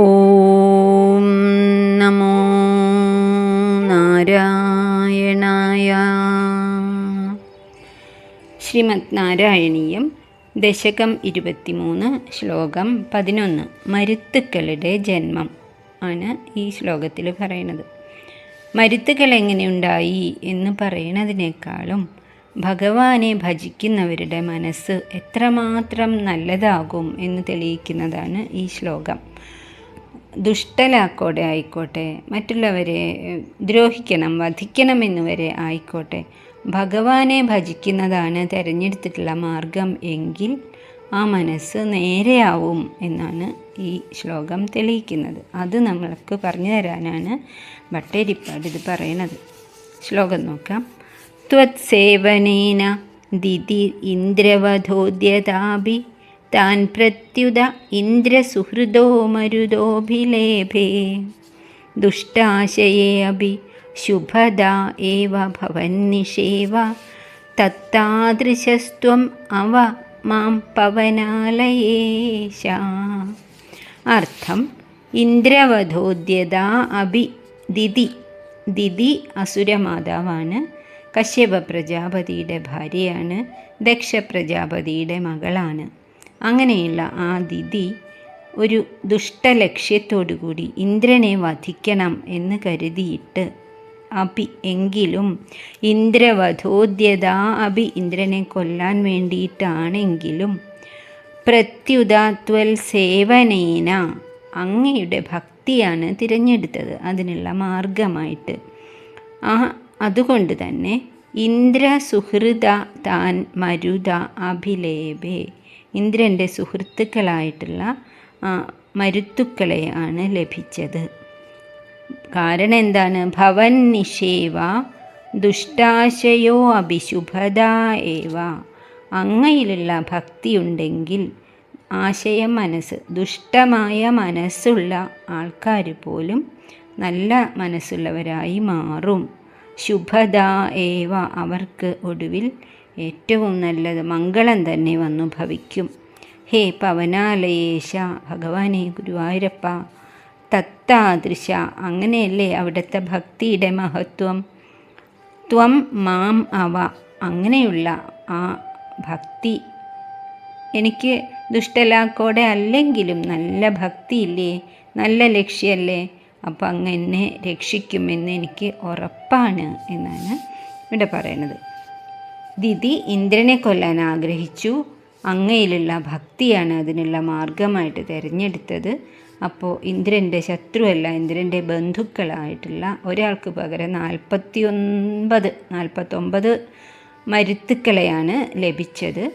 ഓം നമോ നാരായണായ. ശ്രീമദ് നാരായണീയം ദശകം ഇരുപത്തിമൂന്ന് ശ്ലോകം പതിനൊന്ന് മരുത്തുക്കളുടെ ജന്മം ആണ് ഈ ശ്ലോകത്തിൽ പറയുന്നത്. മരുത്തുക്കൾ എങ്ങനെയുണ്ടായി എന്ന് പറയുന്നതിനേക്കാളും ഭഗവാനെ ഭജിക്കുന്നവരുടെ മനസ്സ് എത്രമാത്രം നല്ലതാകും എന്ന് തെളിയിക്കുന്നതാണ് ഈ ശ്ലോകം. ദുഷ്ടലാക്കോടെ ആയിക്കോട്ടെ. മറ്റുള്ളവരെ ദ്രോഹിക്കണം വധിക്കണം വരെ ആയിക്കോട്ടെ. ഭഗവാനെ ഭജിക്കുന്നതാണ് തിരഞ്ഞെടുത്തിട്ടുള്ള മാർഗം എങ്കിൽ ആ മനസ്സ് നേരെയാവും എന്നാണ് ഈ ശ്ലോകം തെളിയിക്കുന്നത്. അത് നമ്മൾക്ക് പറഞ്ഞു തരാനാണ് ഭട്ടേരിപ്പാട് ഇത് പറയുന്നത് ശ്ലോകം നോക്കാം. ത്വത്സേവനേന ദിതി ഇന്ദ്രവധോദ്യതാഭി താൻ പ്രത്യുത ഇന്ദ്രസുഹൃദോ മരുദോഭിലേഭേ ദുഷ്ടാശയേ അഭി ശുഭദ ഏവ ഭവന്നിഷേവ തത്താദൃശസ്ത്വം അവ മാം പവനാലയേശ. അർത്ഥം ഇന്ദ്രവധോദ്യത അഭി ദിതി ദിതി അസുരമാതാവാണ്. കശ്യപ പ്രജാപതിയുടെ ഭാര്യയാണ്. ദക്ഷ പ്രജാപതിയുടെ മകളാണ്. അങ്ങനെയുള്ള ആ ദിതി ഒരു ദുഷ്ടലക്ഷ്യത്തോടുകൂടി ഇന്ദ്രനെ വധിക്കണം എന്ന് കരുതിയിട്ട് അഭി എങ്കിലും ഇന്ദ്രവധോദ്യത അഭി ഇന്ദ്രനെ കൊല്ലാൻ വേണ്ടിയിട്ടാണെങ്കിലും പ്രത്യുതാത്വൽ സേവനേന അങ്ങയുടെ ഭക്തിയാണ് തിരഞ്ഞെടുത്തത് അതിനുള്ള മാർഗമായിട്ട്. ആ അതുകൊണ്ട് തന്നെ ഇന്ദ്രസുഹൃത താൻ മരുത അഭിലേപേ ഇന്ദ്രന്റെ സുഹൃത്തുക്കളായിട്ടുള്ള മരുത്തുക്കളെയാണ് ലഭിച്ചത്. കാരണം എന്താണ് ഭവൻ നിഷേവ ദുഷ്ടാശയോ അഭിശുഭത ഏവ. അങ്ങയിലുള്ള ഭക്തിയുണ്ടെങ്കിൽ ആശയ മനസ്സ് ദുഷ്ടമായ മനസ്സുള്ള ആൾക്കാർ പോലും നല്ല മനസ്സുള്ളവരായി മാറും. ശുഭത ഏവ അവർക്ക് ഒടുവിൽ ഏറ്റവും നല്ലത് മംഗളം തന്നെ വന്നു ഭവിക്കും. ഹേ പവനാലയേശ ഭഗവാനെ ഗുരുവായൂരപ്പ തത്താദൃശ അങ്ങനെയല്ലേ അവിടുത്തെ ഭക്തിയുടെ മഹത്വം? ത്വം മാം അവ അങ്ങനെയുള്ള ആ ഭക്തി. എനിക്ക് ദുഷ്ടലാക്കോടെ അല്ലെങ്കിലും നല്ല ഭക്തിയില്ലേ? നല്ല ലക്ഷ്യമല്ലേ? അപ്പം അങ്ങ് എന്നെ രക്ഷിക്കുമെന്ന് എനിക്ക് ഉറപ്പാണ് എന്നാണ് ഇവിടെ പറയുന്നത് ദിതി ഇന്ദ്രനെ കൊല്ലാൻ ആഗ്രഹിച്ചു. അങ്ങയിലുള്ള ഭക്തിയാണ് അതിനുള്ള മാർഗമായിട്ട് തിരഞ്ഞെടുത്തത്. അപ്പോൾ ഇന്ദ്രന്റെ ശത്രുവല്ല ഇന്ദ്രന്റെ ബന്ധുക്കളായിട്ടുള്ള ഒരാൾക്ക് പകരം നാൽപ്പത്തി ഒൻപത് നാൽപ്പത്തൊമ്പത് മരുത്തുക്കളെയാണ് ലഭിച്ചത്.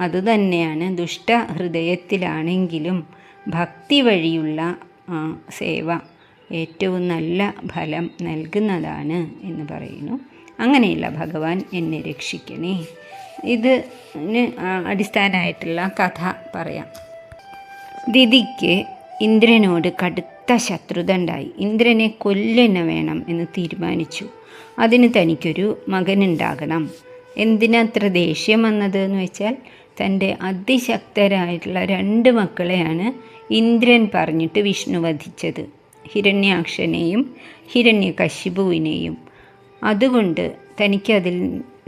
അതുതന്നെയാണ് ദുഷ്ടഹൃദയത്തിലാണെങ്കിലും ഭക്തി വഴിയുള്ള സേവ ഏറ്റവും നല്ല ഫലം നൽകുന്നതാണ് എന്ന് പറയുന്നു. അങ്ങനെയുള്ള ഭഗവാൻ എന്നെ രക്ഷിക്കണേ. ഇതിന് അടിസ്ഥാനമായിട്ടുള്ള കഥ പറയാം. ദിതിക്ക് ഇന്ദ്രനോട് കടുത്ത ശത്രുത ഉണ്ടായി ഇന്ദ്രനെ കൊല്ലെന്നെ വേണം എന്ന് തീരുമാനിച്ചു. അതിന് തനിക്കൊരു മകനുണ്ടാകണം. എന്തിനത്ര ദേഷ്യം വന്നത് എന്ന് വെച്ചാൽ തന്റെ അതിശക്തരായിട്ടുള്ള രണ്ട് മക്കളെയാണ് ഇന്ദ്രൻ പറഞ്ഞിട്ട് വിഷ്ണു വധിച്ചത്. ഹിരണ്യാക്ഷനെയും ഹിരണ്യകശിപുവിനെയും. അതുകൊണ്ട് തനിക്കതിൽ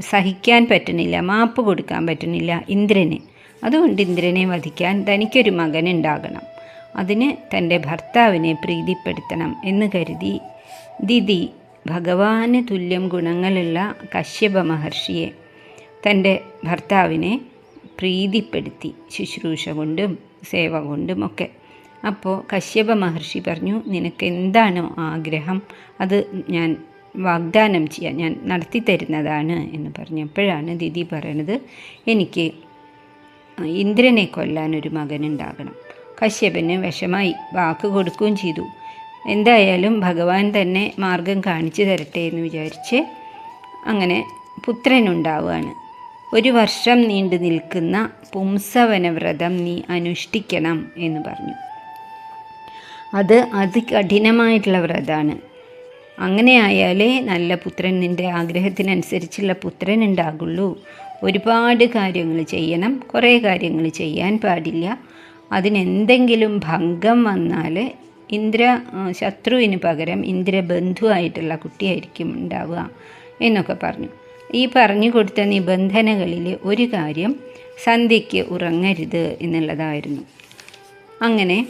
സഹിക്കാൻ പറ്റുന്നില്ല മാപ്പ് കൊടുക്കാൻ പറ്റുന്നില്ല ഇന്ദ്രന്. അതുകൊണ്ട് ഇന്ദ്രനെ വധിക്കാൻ തനിക്കൊരു മകൻ ഉണ്ടാകണം അതിന് തന്റെ ഭർത്താവിനെ പ്രീതിപ്പെടുത്തണം എന്ന് കരുതി ദിദി ഭഗവാന് തുല്യം ഗുണങ്ങളുള്ള കശ്യപ മഹർഷിയെ തന്റെ ഭർത്താവിനെ പ്രീതിപ്പെടുത്തി ശുശ്രൂഷ കൊണ്ടും സേവ കൊണ്ടും ഒക്കെ. അപ്പോൾ കശ്യപ മഹർഷി പറഞ്ഞു നിനക്ക് എന്താണോ ആഗ്രഹം? അത് ഞാൻ വാഗ്ദാനം ചെയ്യാൻ ഞാൻ നടത്തി തരുന്നതാണ് എന്ന് പറഞ്ഞപ്പോഴാണ് ദിദി പറയണത് എനിക്ക് ഇന്ദ്രനെ കൊല്ലാൻ ഒരു മകനുണ്ടാകണം കശ്യപന് വിഷമായി വാക്ക് കൊടുക്കുകയും ചെയ്തു. എന്തായാലും ഭഗവാൻ തന്നെ മാർഗം കാണിച്ചു തരട്ടെ എന്ന് വിചാരിച്ച് അങ്ങനെ പുത്രനുണ്ടാവുകയാണ്. ഒരു വർഷം നീണ്ടു നിൽക്കുന്ന പുംസവനവ്രതം നീ അനുഷ്ഠിക്കണം എന്ന് പറഞ്ഞു. അത് അതികഠിനമായിട്ടുള്ള വ്രതമാണ്. അങ്ങനെ ആയാലേ നല്ല പുത്രൻ നിന്റെ ആഗ്രഹത്തിനനുസരിച്ചുള്ള പുത്രൻ ഉണ്ടാകുള്ളൂ. ഒരുപാട് കാര്യങ്ങൾ ചെയ്യണം. കുറേ കാര്യങ്ങൾ ചെയ്യാൻ പാടില്ല. അതിനെന്തെങ്കിലും ഭംഗം വന്നാൽ ഇന്ദ്ര ശത്രുവിന് പകരം ഇന്ദ്രബന്ധുവായിട്ടുള്ള കുട്ടിയായിരിക്കും ഉണ്ടാവുക എന്നൊക്കെ പറഞ്ഞു. ഈ പറഞ്ഞു കൊടുത്ത നിബന്ധനകളിൽ ഒരു കാര്യം സന്ധ്യയ്ക്ക് ഉറങ്ങരുത് എന്നുള്ളതായിരുന്നു. അങ്ങനെ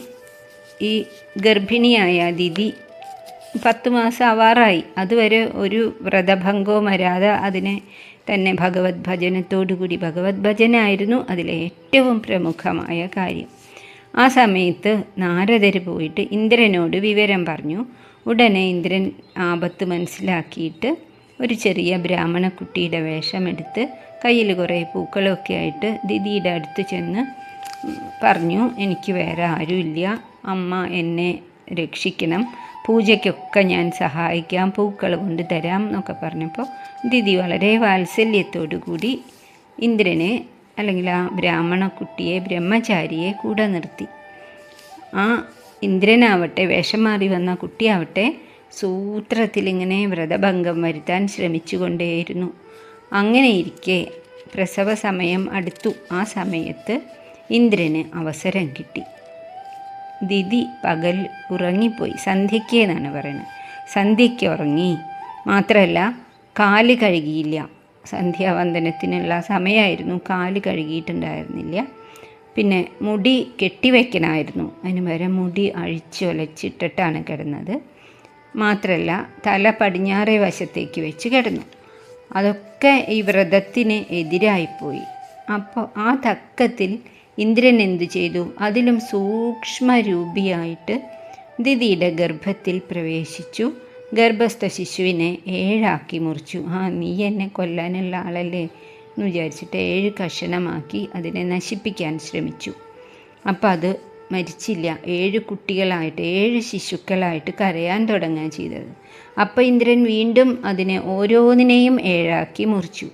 ഈ ഗർഭിണിയായ ദിതി പത്ത് മാസം ആവാറായി. അതുവരെ ഒരു വ്രതഭംഗവും വരാതെ അതിനെ തന്നെ ഭഗവത് ഭജനത്തോടുകൂടി ഭഗവത് ഭജനായിരുന്നു അതിലെ ഏറ്റവും പ്രമുഖമായ കാര്യം. ആ സമയത്ത് നാരദർ പോയിട്ട് ഇന്ദ്രനോട് വിവരം പറഞ്ഞു. ഉടനെ ഇന്ദ്രൻ ആപത്ത് മനസ്സിലാക്കിയിട്ട് ഒരു ചെറിയ ബ്രാഹ്മണ കുട്ടിയുടെ വേഷമെടുത്ത് കയ്യിൽ കുറേ പൂക്കളൊക്കെ ആയിട്ട് ദിദിയുടെ അടുത്ത് ചെന്ന് പറഞ്ഞു എനിക്ക് വേറെ ആരുമില്ല. അമ്മ എന്നെ രക്ഷിക്കണം. പൂജയ്ക്കൊക്കെ ഞാൻ സഹായിക്കാം പൂക്കൾ കൊണ്ട് തരാം എന്നൊക്കെ പറഞ്ഞപ്പോൾ ദിതി വളരെ വാത്സല്യത്തോടു കൂടി ഇന്ദ്രനെ അല്ലെങ്കിൽ ആ ബ്രാഹ്മണ കുട്ടിയെ ബ്രഹ്മചാരിയെ കൂടെ നിർത്തി. ആ ഇന്ദ്രനാവട്ടെ വേഷം മാറി വന്ന കുട്ടിയാവട്ടെ സൂത്രത്തിലിങ്ങനെ വ്രതഭംഗം വരുത്താൻ ശ്രമിച്ചുകൊണ്ടേയിരുന്നു. അങ്ങനെയിരിക്കെ പ്രസവ സമയം അടുത്തു. ആ സമയത്ത് ഇന്ദ്രന് അവസരം കിട്ടി. ദിതി പകൽ ഉറങ്ങിപ്പോയി. സന്ധ്യയ്ക്ക് എന്നാണ് പറയുന്നത്. സന്ധ്യയ്ക്ക് ഉറങ്ങി. മാത്രമല്ല കാൽ കഴുകിയില്ല. സന്ധ്യാവന്ദനത്തിനുള്ള സമയമായിരുന്നു. കാൽ കഴുകിയിട്ടുണ്ടായിരുന്നില്ല. പിന്നെ മുടി കെട്ടിവെക്കണമായിരുന്നു. അതിന് പകരം മുടി അഴിച്ചൊലച്ചിട്ടിട്ടാണ് കിടന്നത്. മാത്രമല്ല തല പടിഞ്ഞാറേ വശത്തേക്ക് വെച്ച് കിടന്നു. അതൊക്കെ ഈ വ്രതത്തിന് എതിരായിപ്പോയി. അപ്പോൾ ആ തക്കത്തിൽ ഇന്ദ്രൻ എന്തു ചെയ്തു? അതിലും സൂക്ഷ്മരൂപിയായിട്ട് ദിതിയുടെ ഗർഭത്തിൽ പ്രവേശിച്ചു. ഗർഭസ്ഥ ശിശുവിനെ ഏഴാക്കി മുറിച്ചു. ആ നീ എന്നെ കൊല്ലാനുള്ള ആളല്ലേ എന്ന് വിചാരിച്ചിട്ട് ഏഴ് കഷണമാക്കി അതിനെ നശിപ്പിക്കാൻ ശ്രമിച്ചു. അപ്പോൾ അത് മരിച്ചില്ല. ഏഴ് കുട്ടികളായിട്ട് ഏഴ് ശിശുക്കളായിട്ട് കരയാൻ തുടങ്ങുക ചെയ്തത്. അപ്പോൾ ഇന്ദ്രൻ വീണ്ടും അതിനെ ഓരോന്നിനെയും ഏഴാക്കി മുറിച്ചു.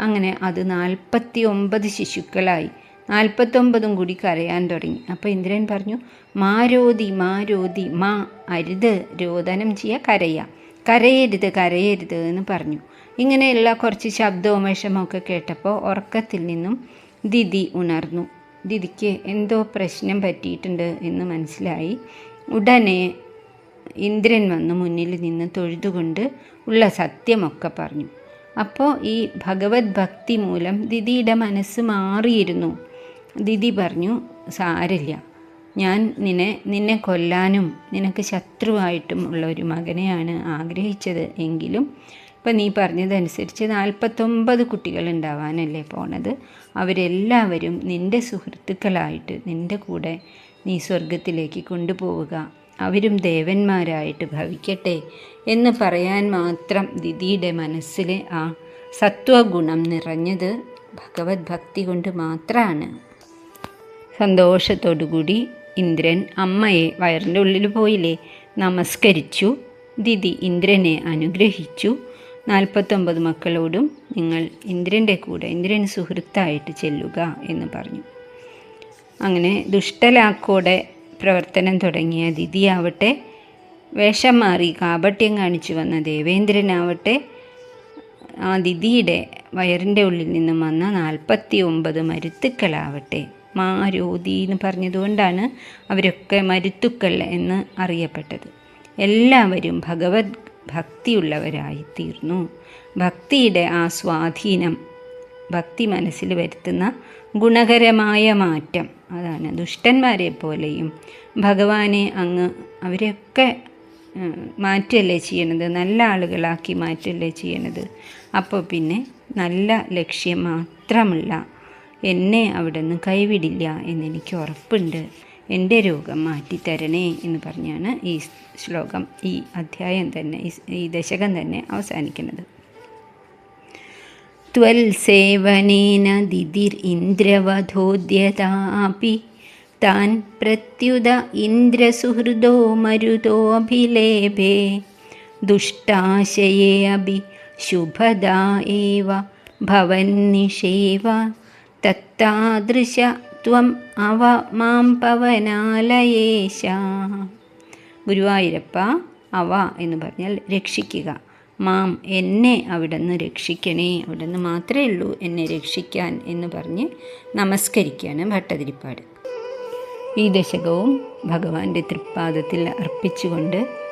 അങ്ങനെ അത് നാൽപ്പത്തി ഒമ്പത് ശിശുക്കളായി. നാൽപ്പത്തൊമ്പതും കൂടി കരയാൻ തുടങ്ങി. അപ്പോൾ ഇന്ദ്രൻ പറഞ്ഞു മാ രോതി മാ രോതി മാ അരുത് രോദനം ചെയ്യുക കരയുക കരയരുത് കരയരുത് എന്ന് പറഞ്ഞു. ഇങ്ങനെയുള്ള കുറച്ച് ശബ്ദവും വിഷമൊക്കെ കേട്ടപ്പോൾ ഉറക്കത്തിൽ നിന്നും ദിതി ഉണർന്നു. ദിതിക്ക് എന്തോ പ്രശ്നം പറ്റിയിട്ടുണ്ട് എന്ന് മനസ്സിലായി. ഉടനെ ഇന്ദ്രൻ വന്ന് മുന്നിൽ നിന്ന് തൊഴുതുകൊണ്ട് ഉള്ള സത്യമൊക്കെ പറഞ്ഞു. അപ്പോൾ ഈ ഭഗവത് ഭക്തി മൂലം ദിദിയുടെ മനസ്സ് മാറിയിരുന്നു. ദിദി പറഞ്ഞു സാരില്ല ഞാൻ നിന്നെ നിന്നെ കൊല്ലാനും നിനക്ക് ശത്രുവായിട്ടും ഉള്ള ഒരു മകനെയാണ് ആഗ്രഹിച്ചത് എങ്കിലും ഇപ്പം നീ പറഞ്ഞതനുസരിച്ച് നാൽപ്പത്തൊമ്പത് കുട്ടികൾ ഉണ്ടാവാനല്ലേ പോണത്. അവരെല്ലാവരും നിന്റെ സുഹൃത്തുക്കളായിട്ട് നിന്റെ കൂടെ നീ സ്വർഗത്തിലേക്ക് കൊണ്ടുപോവുക. അവരും ദേവന്മാരായിട്ട് ഭവിക്കട്ടെ എന്ന് പറയാൻ മാത്രം ദിദിയുടെ മനസ്സിലെ ആ സത്വഗുണം നിറഞ്ഞത് ഭഗവത് ഭക്തി കൊണ്ട് മാത്രമാണ് സന്തോഷത്തോടുകൂടി ഇന്ദ്രൻ അമ്മയെ വയറിന്റെ ഉള്ളിൽ പോയില്ലേ? നമസ്കരിച്ചു. ദിതി ഇന്ദ്രനെ അനുഗ്രഹിച്ചു. നാൽപ്പത്തൊമ്പത് മക്കളോടും നിങ്ങൾ ഇന്ദ്രന്റെ കൂടെ ഇന്ദ്രൻ സുഹൃത്തായിട്ട് ചെല്ലുക എന്ന് പറഞ്ഞു. അങ്ങനെ ദുഷ്ടലാക്കോടെ പ്രവർത്തനം തുടങ്ങിയ ദിതിയാവട്ടെ വേഷം മാറി കാപട്യം കാണിച്ചു വന്ന ദേവേന്ദ്രനാവട്ടെ ആ ദിതിയുടെ വയറിന്റെ ഉള്ളിൽ നിന്നും വന്ന നാൽപ്പത്തി ഒമ്പത് മരുത്തുക്കളാവട്ടെ. മാരോതി എന്ന് പറഞ്ഞതുകൊണ്ടാണ് അവരൊക്കെ മരുത്തുക്കൾ എന്ന് അറിയപ്പെട്ടത്. എല്ലാവരും ഭഗവത് ഭക്തിയുള്ളവരായി തീർന്നു ഭക്തിയുടെ ആ സ്വാധീനം ഭക്തി മനസ്സിൽ വരുത്തുന്ന ഗുണകരമായ മാറ്റം അതാണ്. ദുഷ്ടന്മാരെ പോലെയും ഭഗവാനെ അങ്ങ് അവരെയൊക്കെ മാറ്റല്ലേ ചെയ്യണത്? നല്ല ആളുകളാക്കി മാറ്റല്ലേ ചെയ്യണത്? അപ്പോൾ പിന്നെ നല്ല ലക്ഷ്യം മാത്രമുള്ള എന്നെ അവിടെ നിന്ന് കൈവിടില്ല എന്നെനിക്ക് ഉറപ്പുണ്ട്. എന്റെ രോഗം മാറ്റിത്തരണേ എന്ന് പറഞ്ഞാണ് ഈ ശ്ലോകം ഈ അധ്യായം തന്നെ ഈ ദശകം തന്നെ അവസാനിക്കുന്നത്. ത്വൽ സേവനേന ദിതിർ ഇന്ദ്രവധോദ്യതാപി താൻ പ്രത്യുത ഇന്ദ്രസുഹൃദോ മരുതോഭിലേപേ ദുഷ്ടാശയേ അഭി ശുഭദാ ഭവൻ നിഷേവ തത്താദൃശ ത്വം അവ മാം പവനാലയേശ. ഗുരുവായൂരപ്പ അവ എന്ന് പറഞ്ഞാൽ രക്ഷിക്കുക. മാം എന്നെ അവിടെ നിന്ന് രക്ഷിക്കണേ അവിടെ നിന്ന് മാത്രമേ ഉള്ളൂ എന്നെ രക്ഷിക്കാൻ എന്ന് പറഞ്ഞ് നമസ്കരിക്കുകയാണ് ഭട്ടതിരിപ്പാട്. ഈ ദശകവും ഭഗവാന്റെ തൃപ്പാദത്തിൽ അർപ്പിച്ചുകൊണ്ട്